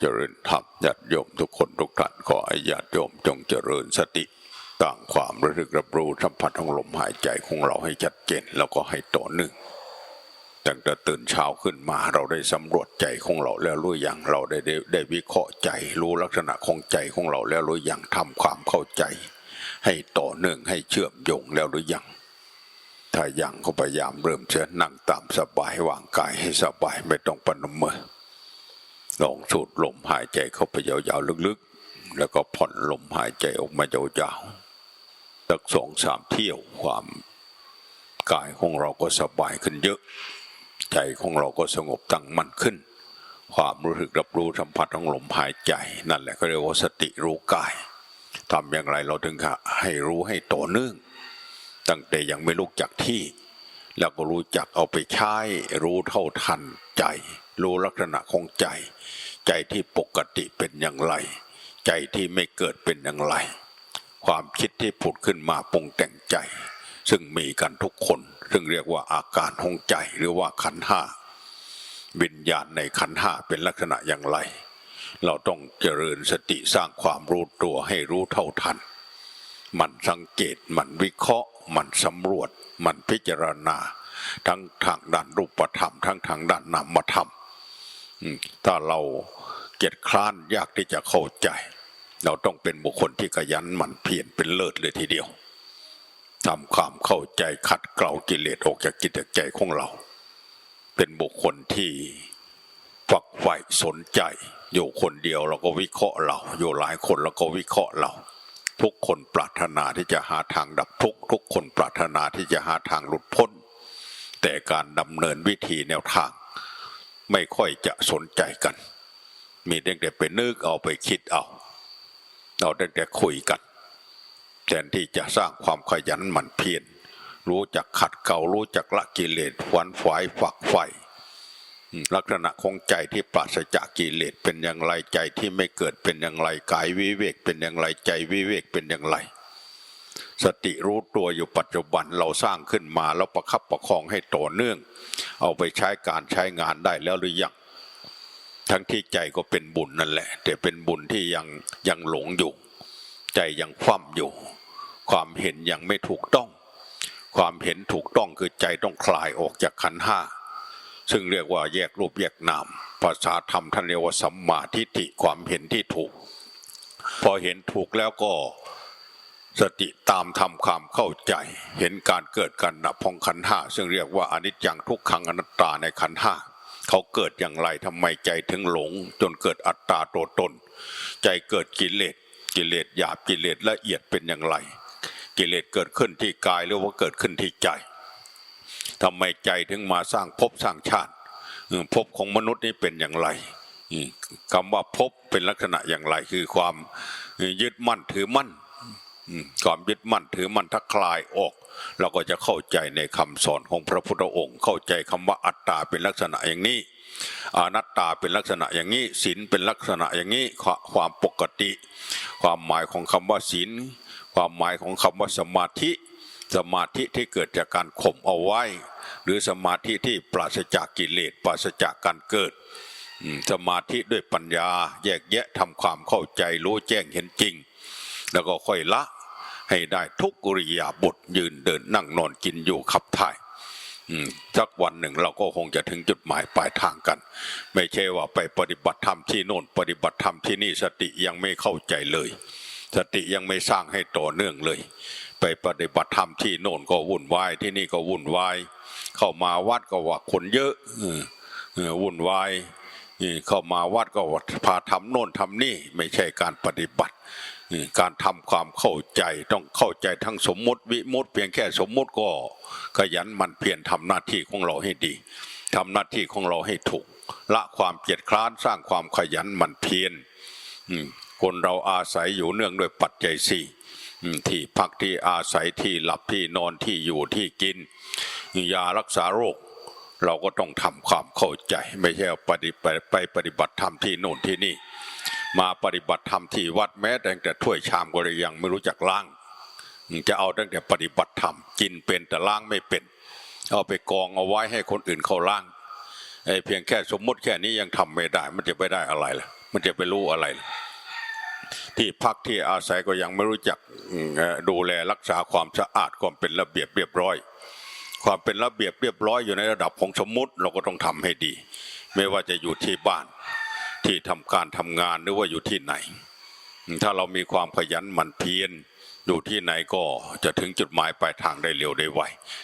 เจริญธรรมญาติโยมทุกคนทุกท่านขอให้ญาติโยมจงเจริญสติต่างความระลึกรับรู้สัมผัสของลมหายใจของเราให้ชัดเจนแล้วก็ให้ต่อเนื่องตั้งแต่ตื่นเช้าขึ้นมาเราได้สำรวจใจของเราแล้วรู้อย่างเราได้ได้ได้วิเคราะห์ใจรู้ลักษณะของใจของเราแล้วรู้อย่างทำความเข้าใจ ให้ต่อเนื่องให้เชื่อมโยงแล้วหรือยังถ้ายังก็พยายามเริ่มเชิญนั่งตามสบายวางกายให้สบายไม่ต้องปนมือ ลองสูดลมหายใจเข้าไปยาวๆลึกๆ แล้วก็ผ่อนลมหายใจออกมายาวๆสักสองสามเที่ยวความกายของเราก็สบายขึ้นเยอะ ใจของเราก็สงบตั้งมั่นขึ้น ความรู้สึกรับรู้สัมผัสของลมหายใจ นั่นแหละก็เรียกว่าสติรู้กายทำอย่างไรเราถึงให้รู้ให้ต่อเนื่องตั้งแต่ยังไม่ลุกจากที่ แล้วก็รู้จักเอาไปใช้รู้เท่าทันใจ รู้ลักษณะของใจ ใจที่ปกติเป็นอย่างไร ใจที่ไม่เกิดเป็นอย่างไร ความคิดที่ผุดขึ้นมาปรุงแต่งใจ ซึ่งมีกันทุกคน ซึ่งเรียกว่าอาการของใจหรือว่าขันห้าวิญญาณในขันห้าเป็นลักษณะอย่างไร เราต้องเจริญสติสร้างความรู้ตัวให้รู้เท่าทัน มันสังเกตมันวิเคราะห์ มันสำรวจ มันพิจารณา ทั้งทางด้านรูปธรรม ทั้งทางด้านนามธรรมถ้าเราเกียจคร้านยากที่จะเข้าใจ เราต้องเป็นบุคคลที่ขยันหมั่นเพียรเป็นเลิศเลยทีเดียวทำความเข้าใจขัดเกลากิเลสออกจากจิตจากใจของเรา เป็นบุคคลที่ฝักใฝ่สนใจ อยู่คนเดียวเราก็วิเคราะห์เรา อยู่หลายคนเราก็วิเคราะห์เรา ทุกคนปรารถนาที่จะหาทางดับทุกทุกคนปรารถนาที่จะหาทางหลุดพ้น แต่การดำเนินวิธีแนวทาง ไม่ค่อยจะสนใจกัน มีเด็กแต่ไปนึกเอาไปคิดเอาเราเด็กแต่คุยกันแทนที่จะสร้างความขยันหมั่นเพียรรู้จักขัดเกลารู้จักละกิเลสหวันฝายฝักใฝ่ ลักษณะของใจที่ปราศจากกิเลสเป็นอย่างไรใจที่ไม่เกิดเป็นอย่างไรกายวิเวกเป็นอย่างไรใจวิเวกเป็นอย่างไร สติรู้ตัวอยู่ปัจจุบันเราสร้างขึ้นมาแล้วประคับประคองให้ต่อเนื่อง เอาไปใช้การใช้งานได้แล้วหรือยังทั้งที่ใจก็เป็นบุญนั่นแหละ แต่เป็นบุญที่ยังยังหลงอยู่ ใจยังคว่ำอยู่ ความเห็นยังไม่ถูกต้อง ความเห็นถูกต้องคือใจต้องคลายออกจากขันห้า ซึ่งเรียกว่าแยกรูปแยกนามภาษาธรรมท่านเรียกว่าสัมมาทิฏฐิความเห็นที่ถูก พอเห็นถูกแล้วก็สติตามทำความเข้าใจ เห็นการเกิดการดับของขันห้าซึ่งเรียกว่าอนิจจังทุกขังอนัตตาในขันห้าเขาเกิดอย่างไรทำไมใจถึงหลง จนเกิดอัตตาตัวตน ใจเกิดกิเลสกิเลสหยาบกิเลสละเอียดเป็นอย่างไร กิเลสเกิดขึ้นที่กายหรือว่าเกิดขึ้นที่ใจ ทำไมใจถึงมาสร้างภพสร้างชาติภพของมนุษย์นี่เป็นอย่างไรคำว่าภพเป็นลักษณะอย่างไร คือความยึดมั่นถือมั่นความยึดมั่นถือมั่นถ้าคลายออก เราก็จะเข้าใจในคำสอนของพระพุทธองค์ เข้าใจคำว่าอัตตาเป็นลักษณะอย่างนี้อนัตตาเป็นลักษณะอย่างนี้ศีลเป็นลักษณะอย่างนี้ความปกติ ความหมายของคำว่าศีลความหมายของคำว่าสมาธิ สมาธิที่เกิดจากการข่มเอาไว้ หรือสมาธิที่ปราศจากกิเลสปราศจากการเกิด สมาธิด้วยปัญญาแยกแยะทำความเข้าใจรู้แจ้งเห็นจริง แล้วก็ค่อยละให้ได้ทุกกิริยาบทยืนเดินนั่งนอนกินอยู่ขับถ่ายสักวันหนึ่งเราก็คงจะถึงจุดหมายปลายทางกัน ไม่ใช่ว่าไปปฏิบัติธรรมที่โน่นปฏิบัติธรรมที่นี่สติยังไม่เข้าใจเลย สติยังไม่สร้างให้ต่อเนื่องเลย ไปปฏิบัติธรรมที่โน่นก็วุ่นวายที่นี่ก็วุ่นวายเข้ามาวัดก็ว่าคนเยอะวุ่นวายเข้ามาวัดก็ว่าพาทำโน่นทำนี่ไม่ใช่การปฏิบัติ การทำความเข้าใจต้องเข้าใจทั้งสมมติวิมุติเพียงแค่สมมติก็ขยันมันเพียรทำหน้าที่ของเราให้ดีทำหน้าที่ของเราให้ถูก ละความเกียจคร้านสร้างความขยันมันเพียรคนเราอาศัยอยู่เนื่องด้วยปัจจัยสี่ ที่พักที่อาศัยที่หลับที่นอนที่อยู่ที่กิน ยารักษาโรค เราก็ต้องทำความเข้าใจ ไม่ใช่ปฏิไปไปปฏิบัติธรรมที่โน่นที่นี่ มาปฏิบัติธรรมที่วัดแม้แต่แต่ถ้วยชามก็ยังไม่รู้จักล้าง จะเอาตั้งแต่ปฏิบัติธรรมกินเป็นแต่ล้างไม่เป็น เอาไปกองเอาไว้ให้คนอื่นเขาล้างไอ้เพียงแค่สมมติแค่นี้ยังทำไม่ได้ มันจะไปได้อะไรล่ะ มันจะไปรู้อะไรล่ะ ที่พักที่อาศัยก็ยังไม่รู้จักดูแลรักษาความสะอาดความเป็นระเบียบเรียบร้อย ความเป็นระเบียบเรียบร้อยอยู่ในระดับของสมมติเราก็ต้องทำให้ดี ไม่ว่าจะอยู่ที่บ้านที่ทำการทำงานหรือว่าอยู่ที่ไหน ถ้าเรามีความขยันหมั่นเพียรอยู่ที่ไหนก็จะถึงจุดหมายปลายทางได้เร็วได้ไว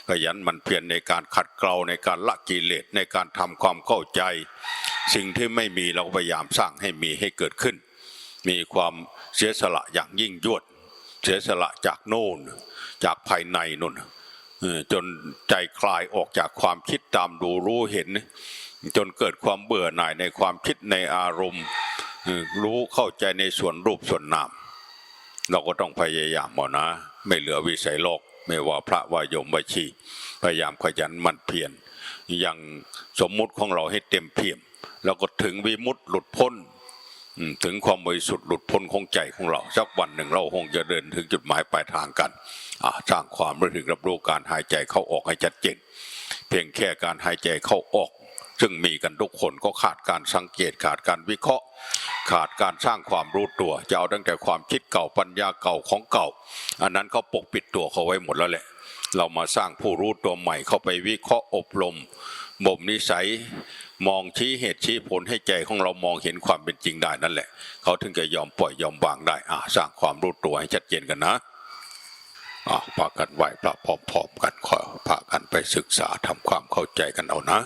ขยันหมั่นเพียรในการขัดเกลาในการละกิเลสในการทำความเข้าใจ สิ่งที่ไม่มีเราก็พยายามสร้างให้มีให้เกิดขึ้น มีความเสียสละอย่างยิ่งยวด เสียสละจากโน่น จากภายในนู่นจนใจคลายออกจากความคิดตามดูรู้เห็น จนเกิดความเบื่อหน่ายในความคิดในอารมณ์ รู้เข้าใจในส่วนรูปส่วนนาม เราก็ต้องพยายามเอานะ ไม่เหลือวิสัยโลก ไม่ว่าพระวายมวชีพยายามขยันหมั่นเพียรยังสมมุติของเราให้เต็มเพียม แล้วก็ถึงวิมุตติหลุดพ้น ถึงความบริสุทธิ์หลุดพ้นของใจของเรา สักวันหนึ่งเราคงจะเดินถึงจุดหมายปลายทางกันสร้างความรู้ถึกรับรู้การหายใจเข้าออกให้ชัดเจนเพียงแค่การหายใจเข้าออก ซึ่งมีกันทุกคนก็ขาดการสังเกตขาดการวิเคราะห์ ขาดการสร้างความรู้ตัวจะเอาตั้งแต่ความคิดเก่าปัญญาเก่าของเก่า อันนั้นเขาปกปิดตัวเขาไว้หมดแล้วแหละ เรามาสร้างผู้รู้ตัวใหม่เข้าไปวิเคราะห์อบรมบ่มนิสัย มองชี้เหตุชี้ผลให้ใจของเรามองเห็นความเป็นจริงได้นั่นแหละ เขาถึงจะยอมปล่อยยอมวางได้อ่าสร้างความรู้ตัวให้ชัดเจนกันนะอ่าพากันไหวพระพร้อมๆกันขอพากันไปศึกษาทำความเข้าใจกันเอานะ